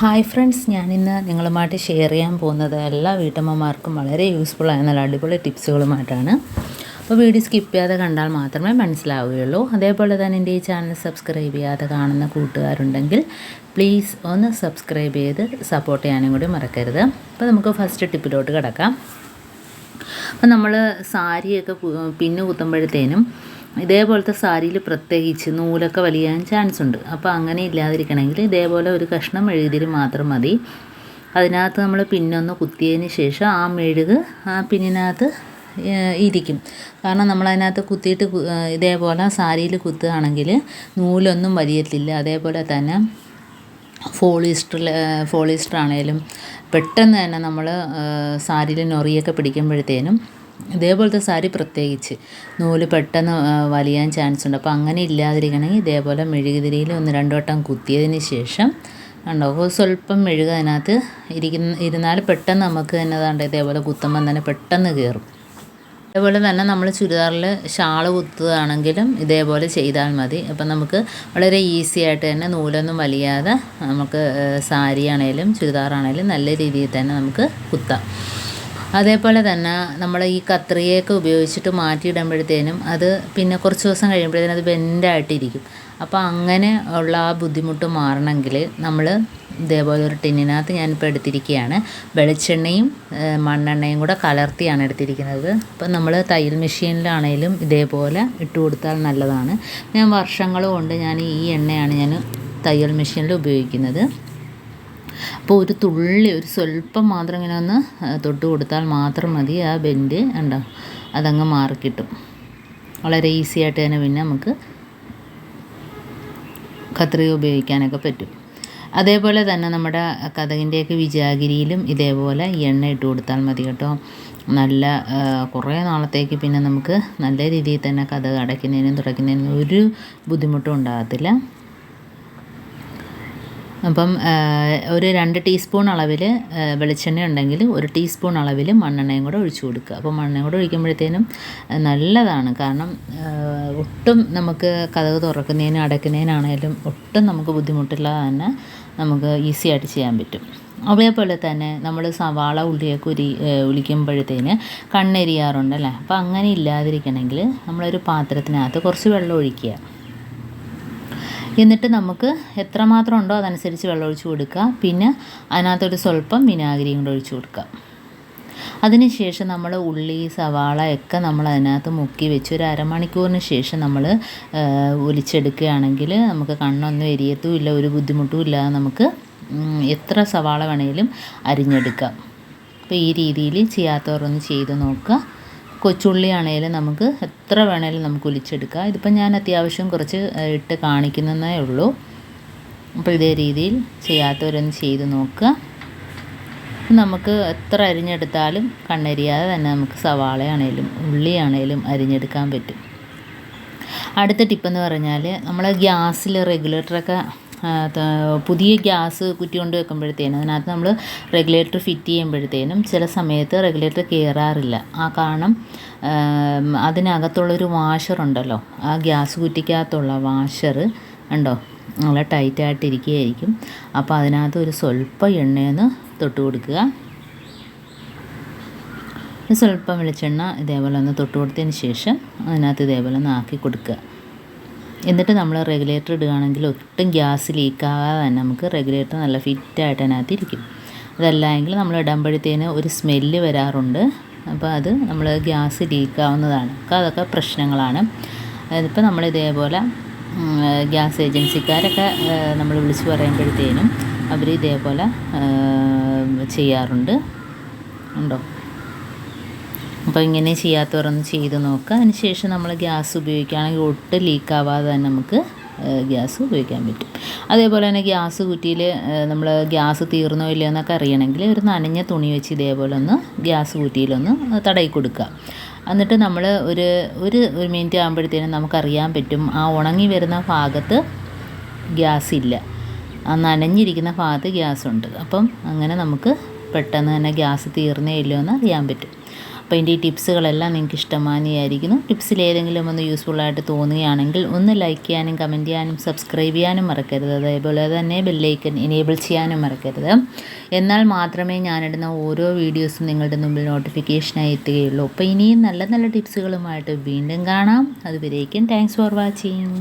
Hi friends ഞാനിന്ന് നിങ്ങളുമായിട്ട് share ചെയ്യാൻ പോകുന്നത് എല്ലാ വീട്ടമ്മമാർക്കും വളരെ യൂസ്ഫുൾ ആയ നല്ല അടിപൊളി ടിപ്സുകളുമായിട്ടാണ് അപ്പോൾ വീഡിയോ സ്കിപ്പ് ചെയ്യാതെ കണ്ടാൽ മാത്രമേ മനസ്സിലാവുകയുള്ളൂ. അതേപോലെ തന്നെ എന്റെ ഈ ചാനൽ സബ്സ്ക്രൈബ് ചെയ്യാതെ കാണുന്ന കൂട്ടുകാരുണ്ടെങ്കിൽ പ്ലീസ് ഒന്ന് സബ്സ്ക്രൈബ് ചെയ്ത് സപ്പോർട്ട് ചെയ്യാനും കൂടി മറക്കരുത്. അപ്പോൾ നമുക്ക് ഫസ്റ്റ് ടിപ്പിലോട്ട് കിടക്കാം. അപ്പോൾ നമ്മൾ സാരിയൊക്കെ പിന്നു കുത്തുമ്പോഴത്തേനും ഇതേപോലത്തെ സാരിയിൽ പ്രത്യേകിച്ച് നൂലൊക്കെ വലിയാൻ ചാൻസ് ഉണ്ട്. അപ്പോൾ അങ്ങനെ ഇല്ലാതിരിക്കണമെങ്കിൽ ഇതേപോലെ ഒരു കഷ്ണം മെഴുകുതിരി മാത്രം മതി. അതിനകത്ത് നമ്മൾ പിന്നൊന്ന് കുത്തിയതിന് ശേഷം ആ മെഴുക് ആ പിന്നിനകത്ത് ഇരിക്കും. കാരണം നമ്മൾ അതിനകത്ത് കുത്തിയിട്ട് ഇതേപോലെ സാരിയിൽ കുത്തുകയാണെങ്കിൽ നൂലൊന്നും വലിയത്തില്ല അതേപോലെ തന്നെ ഫോളിസ്റ്റർ ഫോളിസ്റ്റർ ആണേലും പെട്ടെന്ന് തന്നെ നമ്മൾ സാരിയിൽ നൊറിയൊക്കെ പിടിക്കുമ്പോഴത്തേനും ഇതേപോലത്തെ സാരി പ്രത്യേകിച്ച് നൂൽ പെട്ടെന്ന് വലിയാൻ ചാൻസ് ഉണ്ട്. അപ്പോൾ അങ്ങനെ ഇല്ലാതിരിക്കണമെങ്കിൽ ഇതേപോലെ മെഴുകുതിരിയിൽ ഒന്ന് രണ്ട് വട്ടം കുത്തിയതിന് ശേഷം ഉണ്ടോ സ്വല്പം മെഴുക അതിനകത്ത് ഇരിക്കുന്ന ഇരുന്നാൽ പെട്ടെന്ന് നമുക്ക് തന്നെ അതാണ്ട് ഇതേപോലെ കുത്തുമ്പം തന്നെ പെട്ടെന്ന് കയറും അതേപോലെ തന്നെ നമ്മൾ ചുരിദാറിൽ ഷാൾ കുത്തുകയാണെങ്കിലും ഇതേപോലെ ചെയ്താൽ മതി. അപ്പം നമുക്ക് വളരെ ഈസി ആയിട്ട് തന്നെ നൂലൊന്നും വലിയാതെ നമുക്ക് സാരിയാണേലും ചുരിദാറാണേലും നല്ല രീതിയിൽ തന്നെ നമുക്ക് കുത്താം. അതേപോലെ തന്നെ നമ്മൾ ഈ കത്രികയൊക്കെ ഉപയോഗിച്ചിട്ട് മാറ്റിയിടുമ്പോഴത്തേനും അത് പിന്നെ കുറച്ച് ദിവസം കഴിയുമ്പോഴത്തേനും അത് ബെൻഡായിട്ടിരിക്കും അപ്പോൾ അങ്ങനെ ഉള്ള ആ ബുദ്ധിമുട്ട് മാറണമെങ്കിൽ നമ്മൾ ഇതേപോലെ ഒരു ടിന്നിനകത്ത് ഞാനിപ്പോൾ എടുത്തിരിക്കുകയാണ് വെളിച്ചെണ്ണയും മണ്ണെണ്ണയും കൂടെ കലർത്തിയാണ് എടുത്തിരിക്കുന്നത്. അപ്പം നമ്മൾ തയ്യൽ മെഷീനിലാണേലും ഇതേപോലെ ഇട്ട് കൊടുത്താൽ നല്ലതാണ്. ഞാൻ വർഷങ്ങൾ കൊണ്ട് ഞാൻ ഈ എണ്ണയാണ് ഞാൻ തയ്യൽ മെഷീനിൽ ഉപയോഗിക്കുന്നത്. അപ്പോൾ ഒരു തുള്ളി ഒരു സ്വല്പം മാത്രം ഇങ്ങനെ ഒന്ന് തൊട്ട് കൊടുത്താൽ മാത്രം മതി ആ ബെൻഡ്. ഉണ്ടോ അതങ്ങ് മാറിക്കിട്ടും. വളരെ ഈസി ആയിട്ട് തന്നെ പിന്നെ നമുക്ക് കത്രിക ഉപയോഗിക്കാനൊക്കെ പറ്റും. അതേപോലെ തന്നെ നമ്മുടെ കഥകിന്റെയൊക്കെ വിജാഗിരിയിലും ഇതേപോലെ എണ്ണ ഇട്ട് കൊടുത്താൽ മതി കേട്ടോ. നല്ല കുറേ നാളത്തേക്ക് പിന്നെ നമുക്ക് നല്ല രീതിയിൽ തന്നെ കഥ അടയ്ക്കുന്നതിനും തുടയ്ക്കുന്നതിനും ഒരു ബുദ്ധിമുട്ടും ഉണ്ടാകത്തില്ല. അപ്പം ഒരു രണ്ട് ടീസ്പൂൺ അളവിൽ വെളിച്ചെണ്ണ ഉണ്ടെങ്കിൽ ഒരു ടീസ്പൂൺ അളവിൽ മണ്ണെണ്ണയും കൂടെ ഒഴിച്ചു കൊടുക്കുക. അപ്പോൾ മണ്ണെണ്ണ കൂടെ ഒഴിക്കുമ്പോഴത്തേനും നല്ലതാണ്. കാരണം ഒട്ടും നമുക്ക് കഥക് തുറക്കുന്നതിനും അടയ്ക്കുന്നതിനാണേലും ഒട്ടും നമുക്ക് ബുദ്ധിമുട്ടില്ലാതെ തന്നെ നമുക്ക് ഈസി ആയിട്ട് ചെയ്യാൻ പറ്റും. അതേപോലെ തന്നെ നമ്മൾ സവാള ഉള്ളിയൊക്കെ ഉരി ഉളിക്കുമ്പോഴത്തേന് കണ്ണെരിയാറുണ്ടല്ലേ അപ്പോൾ അങ്ങനെ ഇല്ലാതിരിക്കണമെങ്കിൽ നമ്മളൊരു പാത്രത്തിനകത്ത് കുറച്ച് വെള്ളം ഒഴിക്കുക. എന്നിട്ട് നമുക്ക് എത്രമാത്രം ഉണ്ടോ അതനുസരിച്ച് വെള്ളം ഒഴിച്ച് കൊടുക്കുക. പിന്നെ അതിനകത്തൊരു സ്വല്പം വിനാഗിരിയും കൂടെ ഒഴിച്ച് കൊടുക്കുക. അതിനുശേഷം നമ്മൾ ഉള്ളി സവാള ഒക്കെ നമ്മൾ അതിനകത്ത് മുക്കി വെച്ച് ഒരു അരമണിക്കൂറിന് ശേഷം നമ്മൾ ഒലിച്ചെടുക്കുകയാണെങ്കിൽ നമുക്ക് കണ്ണൊന്നും എരിയത്തും ഇല്ല ഒരു ബുദ്ധിമുട്ടും ഇല്ലാതെ നമുക്ക് എത്ര സവാള വേണേലും അരിഞ്ഞെടുക്കാം. അപ്പോൾ ഈ രീതിയിൽ ചെയ്യാത്തവരൊന്ന് ചെയ്ത് നോക്കുക. കൊച്ചുള്ളി ആണെങ്കിലും നമുക്ക് എത്ര വേണേലും നമുക്ക് ഒലിച്ചെടുക്കാം. ഇതിപ്പോൾ ഞാൻ അത്യാവശ്യം കുറച്ച് ഇട്ട് കാണിക്കുന്നതേ ഉള്ളൂ. അപ്പോൾ ഇതേ രീതിയിൽ ചെയ്യാത്തവരൊന്ന് ചെയ്ത് നോക്കുക. നമുക്ക് എത്ര അരിഞ്ഞെടുത്താലും കണ്ണരിയാതെ തന്നെ നമുക്ക് സവാളയാണേലും ഉള്ളിയാണേലും അരിഞ്ഞെടുക്കാൻ പറ്റും. അടുത്ത ടിപ്പെന്ന് പറഞ്ഞാൽ നമ്മൾ ഗ്യാസിൽ റെഗുലേറ്ററൊക്കെ പുതിയ ഗ്യാസ് കുറ്റി കൊണ്ട് വെക്കുമ്പോഴത്തേനും അതിനകത്ത് നമ്മൾ റെഗുലേറ്റർ ഫിറ്റ് ചെയ്യുമ്പോഴത്തേനും ചില സമയത്ത് റെഗുലേറ്റർ കയറാറില്ല ആ കാരണം അതിനകത്തുള്ളൊരു വാഷറുണ്ടല്ലോ ആ ഗ്യാസ് കുറ്റിക്കകത്തുള്ള വാഷർ ഉണ്ടോ നല്ല ടൈറ്റായിട്ടിരിക്കുകയായിരിക്കും അപ്പോൾ അതിനകത്ത് ഒരു സ്വല്പം എണ്ണയെന്ന് തൊട്ട് കൊടുക്കുക. സ്വല്പം വെളിച്ചെണ്ണ ഇതേപോലെ ഒന്ന് തൊട്ട് കൊടുത്തതിന് ശേഷം അതിനകത്ത് ഇതേപോലെ ഒന്ന് ആക്കി കൊടുക്കുക. എന്നിട്ട് നമ്മൾ റെഗുലേറ്റർ ഇടുകയാണെങ്കിൽ ഒട്ടും ഗ്യാസ് ലീക്കാകാതെ തന്നെ നമുക്ക് റെഗുലേറ്റർ നല്ല ഫിറ്റായിട്ട് അതിനകത്ത് ഇരിക്കും. അതല്ല എങ്കിൽ നമ്മൾ ഇടുമ്പോഴത്തേന് ഒരു സ്മെല്ല് വരാറുണ്ട്. അപ്പോൾ അത് നമ്മൾ ഗ്യാസ് ലീക്കാവുന്നതാണ് അപ്പോൾ അതൊക്കെ പ്രശ്നങ്ങളാണ്. അതിപ്പോൾ നമ്മൾ ഇതേപോലെ ഗ്യാസ് ഏജൻസിക്കാരൊക്കെ നമ്മൾ വിളിച്ച് പറയുമ്പോഴത്തേനും അവർ ഇതേപോലെ ചെയ്യാറുണ്ട്. ഉണ്ടോ? അപ്പോൾ ഇങ്ങനെ ചെയ്യാത്തവരൊന്ന് ചെയ്ത് നോക്കുക അതിനുശേഷം നമ്മൾ ഗ്യാസ് ഉപയോഗിക്കുകയാണെങ്കിൽ ഒട്ടും ലീക്കാവാതെ തന്നെ നമുക്ക് ഗ്യാസ് ഉപയോഗിക്കാൻ പറ്റും. അതേപോലെ തന്നെ ഗ്യാസ് കുറ്റിയിൽ നമ്മൾ ഗ്യാസ് തീർന്നോ ഇല്ലയോ എന്നൊക്കെ അറിയണമെങ്കിൽ ഒരു നനഞ്ഞ തുണി വെച്ച് ഇതേപോലെ ഒന്ന് ഗ്യാസ് കുറ്റിയിലൊന്ന് തടയി കൊടുക്കുക. എന്നിട്ട് നമ്മൾ ഒരു ഒരു ഒരു മിനിറ്റ് ആകുമ്പോഴത്തേനും നമുക്കറിയാൻ പറ്റും ആ ഉണങ്ങി വരുന്ന ഭാഗത്ത് ഗ്യാസ് ഇല്ല. ആ നനഞ്ഞിരിക്കുന്ന ഭാഗത്ത് ഗ്യാസ് ഉണ്ട്. അപ്പം അങ്ങനെ നമുക്ക് പെട്ടെന്ന് തന്നെ ഗ്യാസ് തീർന്നേ ഇല്ലയോ എന്ന് അറിയാൻ പറ്റും. അപ്പോൾ എന്റെ ഈ ടിപ്സുകളെല്ലാം നിങ്ങൾക്ക് ഇഷ്ടമാനിയായിരിക്കുന്നു. ടിപ്സിൽ ഏതെങ്കിലും ഒന്ന് ആയിട്ട് തോന്നുകയാണെങ്കിൽ ഒന്ന് ലൈക്ക് ചെയ്യാനും കമന്റ് ചെയ്യാനും സബ്സ്ക്രൈബ് ചെയ്യാനും മറക്കരുത്. അതേപോലെ തന്നെ ബെല്ലൈക്കൻ എനേബിൾ ചെയ്യാനും മറക്കരുത്. എന്നാൽ മാത്രമേ ഞാനിടുന്ന ഓരോ വീഡിയോസും നിങ്ങളുടെ മുമ്പിൽ നോട്ടിഫിക്കേഷനായി എത്തുകയുള്ളൂ. അപ്പോൾ ഇനിയും നല്ല നല്ല ടിപ്സുകളുമായിട്ട് വീണ്ടും കാണാം. അതുവരേക്കും താങ്ക്സ് ഫോർ വാച്ചിങ്.